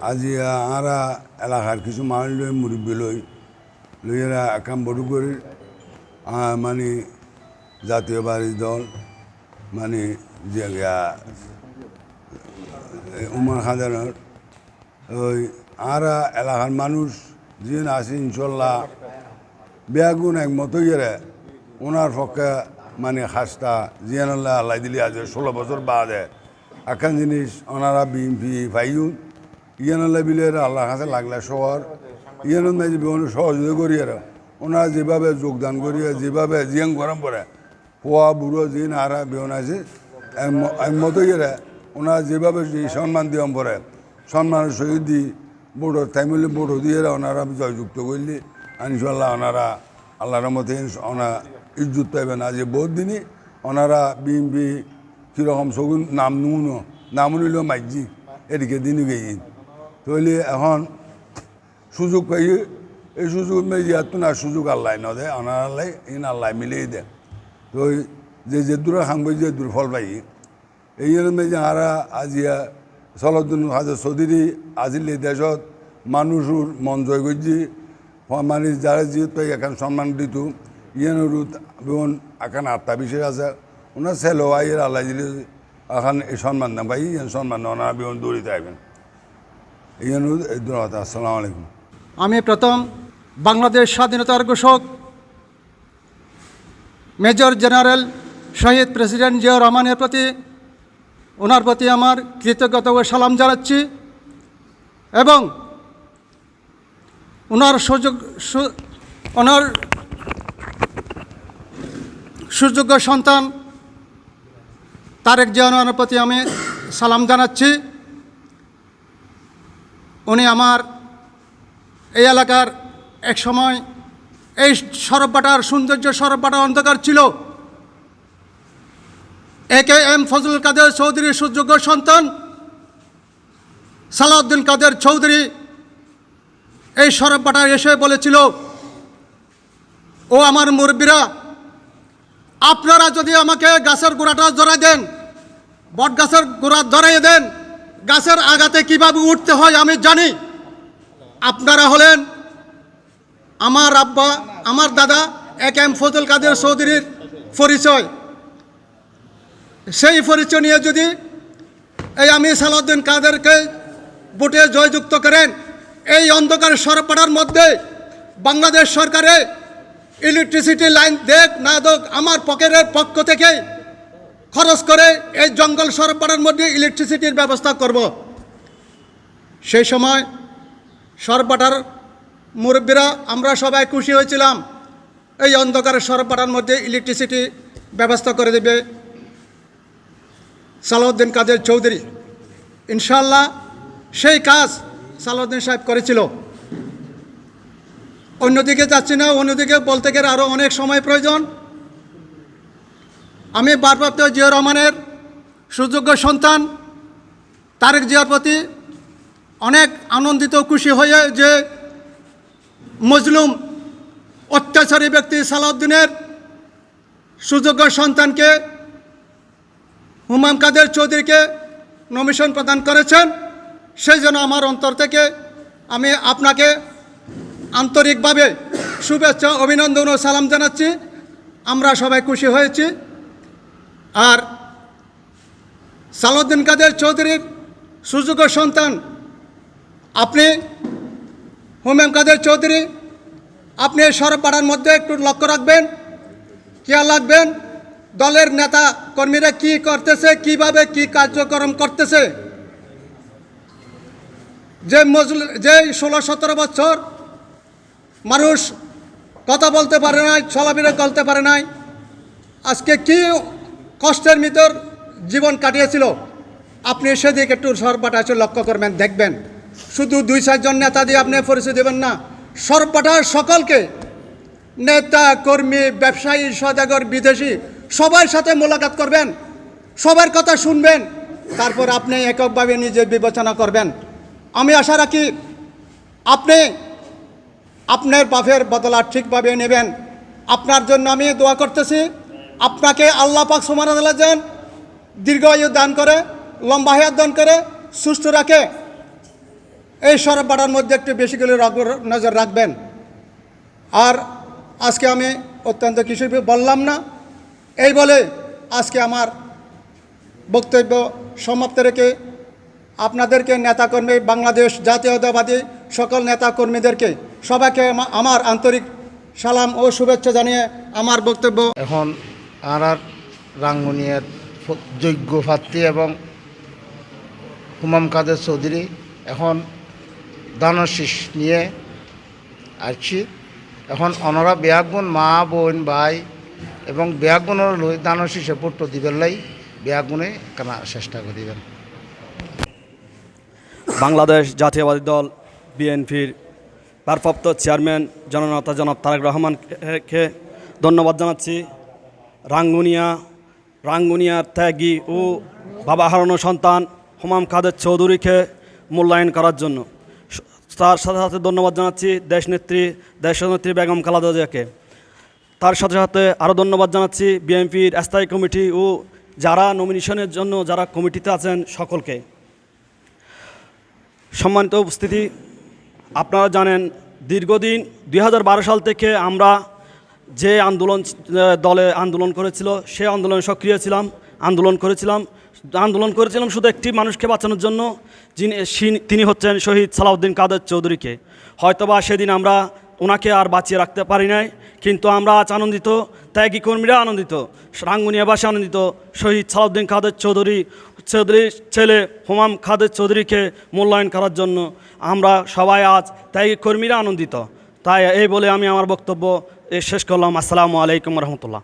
আজি আরা এলাকার কিছু মানুষ লই মুরব্বী লই লইয়েরা একাম বড় করে মানে জাতীয়বাদী দল মানে যে উমর খাজানোর ওই আরা এলাকার মানুষ যে আছে ইনশাল্লাহ বেয়াগুন একমত ইয়ে ওনার পক্ষে মানে খাস্তা জিয়ানুল্লাহ আল্লাহ দিলি আজ ষোলো বছর বাদে। একান জিনিস ওনারা বিএমপি পাইউন ইয়ানুল্লাহ বিলের আল্লাহ কাছে লাগলে শহর যে বিভিন্ন সহযোগিতা করিয়ে ওনারা যেভাবে যোগদান করিয়ে, যেভাবে জিয়াং গরম করে, পোয়া, বুড়ো, জিন আরা বেহন আছে একমত ইয়ে ওনারা যেভাবে সম্মান দিয়ম পরে সম্মানের সহিত দি বড়ো তাইমলে বড়ো দিয়ে ওনারা জয়যুক্ত করলি। ইনশাল্লাহ ওনারা আল্লাহর মতে ওনা ইজ্জত পাইবেন আজ বহুত দিনই ওনারা বিএমপি কীরকম সগুন নাম নুনো, নাম নিল মাইজি এদিকে দিনই গেই তৈলি এখন সুযোগ পাই, এই সুযোগ মেজিয়াত না সুযোগ আল্লাহ ন দে ওনার আল্লাহ ইন আল্লাহ মিলিয়ে দেন তো যে যে দূরে খাঙ্গ যে দূর ফল পাই, এই যে আরা আজিয়া সলদ্দিন হাজার চৌধুরী আজিলে দেশত মানুষের মন জয় করছি মানে যারা যেহেতু এখন সম্মান দিত ইয়ানোর বেগুন এখন আটটা বিশেষ আছে ওনার ছেলে আইয়ের আল্লাহ এখন এই সম্মান না পাই সম্মান না ওনারা বেগুন দৌড়িতে আসবেন আমি প্রথম বাংলাদেশ স্বাধীনতার ঘোষক, মেজর জেনারেল শহীদ প্রেসিডেন্ট জিয়া রহমানের প্রতি ওনার প্রতি আমার কৃতজ্ঞতা ও সালাম জানাচ্ছি এবং ওনার সুযোগ ওনার সুযোগ্য সন্তান তারেক জিয়ানোর প্রতি আমি সালাম জানাচ্ছি। উনি আমার এই এলাকার এক সময় এই সরববাটার সৌন্দর্য সরববাটা অন্ধকার ছিল। এ কে এম ফজলুল কাদের চৌধুরীর সুযোগ্য সন্তান, সালাউদ্দিন কাদের চৌধুরী এই সরববাটায় এসে বলেছিল, ও আমার মুরব্বীরা, আপনারা যদি আমাকে গাছের গোড়াটা জড়াই দেন বট গাছের গোড়া ধরাই দেন গাছের আগাতে কীভাবে উঠতে হয় আমি জানি। আপনারা হলেন আমার আব্বা, আমার দাদা এক এম ফজল কাদের চৌধুরীর পরিচয়। সেই পরিচয় নিয়ে যদি এই আমি সালাউদ্দিন কাদেরকে ভোটে জয়যুক্ত করেন, এই অন্ধকার সরপাড়ার মধ্যে বাংলাদেশ সরকারে ইলেকট্রিসিটি লাইন দেখ না দেখ, আমার পকেটের পক্ষ থেকে খরচ করে এই জঙ্গল সরপাড়ার মধ্যে ইলেকট্রিসিটির ব্যবস্থা করব। সেই সময় সরপাটার মুরব্বীরা, আমরা সবাই খুশি হয়েছিলাম। এই অন্ধকারের সরপাটার মধ্যে ইলেকট্রিসিটি ব্যবস্থা করে দেবে সালাউদ্দিন কাদের চৌধুরী। ইনশাল্লাহ সেই কাজ সালাউদ্দিন সাহেব করেছিল। অন্যদিকে যাচ্ছি না, অন্যদিকে বলতে গেলে আরও অনেক সময় প্রয়োজন। আমি ভারপ্রাপ্ত জিয়া রহমানের সুযোগ্য সন্তান তারেক জিয়ার প্রতি অনেক আনন্দিত খুশি হয়ে যে মজলুম অত্যাচারী ব্যক্তি সালাউদ্দিনের সুযোগ্য সন্তানকে হুমাম কাদের চৌধুরীকে নমিশন প্রদান করেছেন, সেই জন্য আমার অন্তর থেকে আমি আপনাকে আন্তরিকভাবে শুভেচ্ছা, অভিনন্দন ও সালাম জানাচ্ছি। আমরা সবাই খুশি হয়েছি। আর সালাউদ্দিন কাদের চৌধুরীর সুযোগ্য সন্তান, আপনি হুমায়ুন কাদের চৌধুরী, আপনি সরপাড়ার মধ্যে একটু লক্ষ্য রাখবেন, খেয়াল রাখবেন, দলের নেতা কর্মীরা কি করতেছে, কীভাবে কি কার্যক্রম করতেছে। যে মজল, যে ষোলো সতেরো বছর মানুষ কথা বলতে পারে নাই চলাফেরা করতে পারে নাই, আজকে কি কষ্টের ভিতর জীবন কাটিয়েছিল। আপনি সেদিকে একটু সরপাটা এসে লক্ষ্য করবেন, দেখবেন। শুধু দুই চারজন নেতা দিয়ে আপনি পরিচয় দেবেন না সরপাঠার সকলকে নেতা, কর্মী, ব্যবসায়ী, সদাগর, বিদেশি, সবার সাথে মোলাকাত করবেন, সবার কথা শুনবেন, তারপর আপনি এককভাবে নিজে বিবেচনা করবেন। আমি আশা রাখি আপনি আপনার বাপের বদলা ঠিকভাবে নেবেন। আপনার জন্য আমি দোয়া করতেছি। আপনাকে আল্লাহ পাক সমান যান দীর্ঘ আয়ু দান করে, লম্বা হায়াত দান করে, সুস্থ রাখে। এই সরব বাড়ার মধ্যে একটু বেশি করে নজর রাখবেন। আর আজকে আমি অত্যন্ত কিছু বললাম না। এই বলে আজকে আমার বক্তব্য সমাপ্ত রেখে আপনাদেরকে, নেতাকর্মী, বাংলাদেশ জাতীয়তাবাদী সকল নেতাকর্মীদেরকে, সবাইকে আমার আন্তরিক সালাম ও শুভেচ্ছা জানিয়ে আমার বক্তব্য এখন আর আর রাঙ্গুনিয়ার যোগ্য প্রার্থী এবং হুমাম কাদের চৌধুরী এখন দানশীষ নিয়ে আসছি। এখন অনরা বেয়াগুন মা, বোন, ভাই এবং বেয়াগুনের লই দানশীষে পুত্র দিবেন লাই। বেয়াগুনে কেনা চেষ্টা করিবেন? বাংলাদেশ জাতীয়বাদী দল বিএনপির ভারপ্রাপ্ত চেয়ারম্যান জননেতা জনাব তারেক রহমানকে ধন্যবাদ জানাচ্ছি। রাঙ্গুনিয়া রাঙ্গুনিয়ার ত্যাগী ও বাবা হারানো সন্তান হুমাম কাদের চৌধুরীকে মূল্যায়ন করার জন্য। তার সাথে সাথে ধন্যবাদ জানাচ্ছি দেশনেত্রী দেশনেত্রী বেগম খালেদা তার সাথে সাথে আরও ধন্যবাদ জানাচ্ছি বিএনপির স্থায়ী কমিটি ও যারা নমিনেশনের জন্য যারা কমিটিতে আছেন সকলকে। সম্মানিত উপস্থিতি, আপনারা জানেন দীর্ঘদিন দুই হাজার বারো সাল থেকে আমরা যে আন্দোলন দলে আন্দোলন করেছিল, সে আন্দোলনে সক্রিয় ছিলাম, আন্দোলন করেছিলাম। আন্দোলন করেছিলাম শুধু একটি মানুষকে বাঁচানোর জন্য, যিনি তিনি হচ্ছেন শহীদ সালাউদ্দিন কাদের চৌধুরীকে। হয়তোবা সেদিন আমরা ওনাকে আর বাঁচিয়ে রাখতে পারি নাই, কিন্তু আমরা আজ আনন্দিত, ত্যাগী কর্মীরা আনন্দিত, রাঙ্গুনিয়াবাসী আনন্দিত, শহীদ সালাউদ্দিন কাদের চৌধুরী চৌধুরীর ছেলে হুমাম খাদের চৌধুরীকে মূল্যায়ন করার জন্য আমরা সবাই আজ ত্যাগী কর্মীরা আনন্দিত। তাই এই বলে আমি আমার বক্তব্য শেষ করলাম। আসসালামু আলাইকুম রহমতুল্লাহ।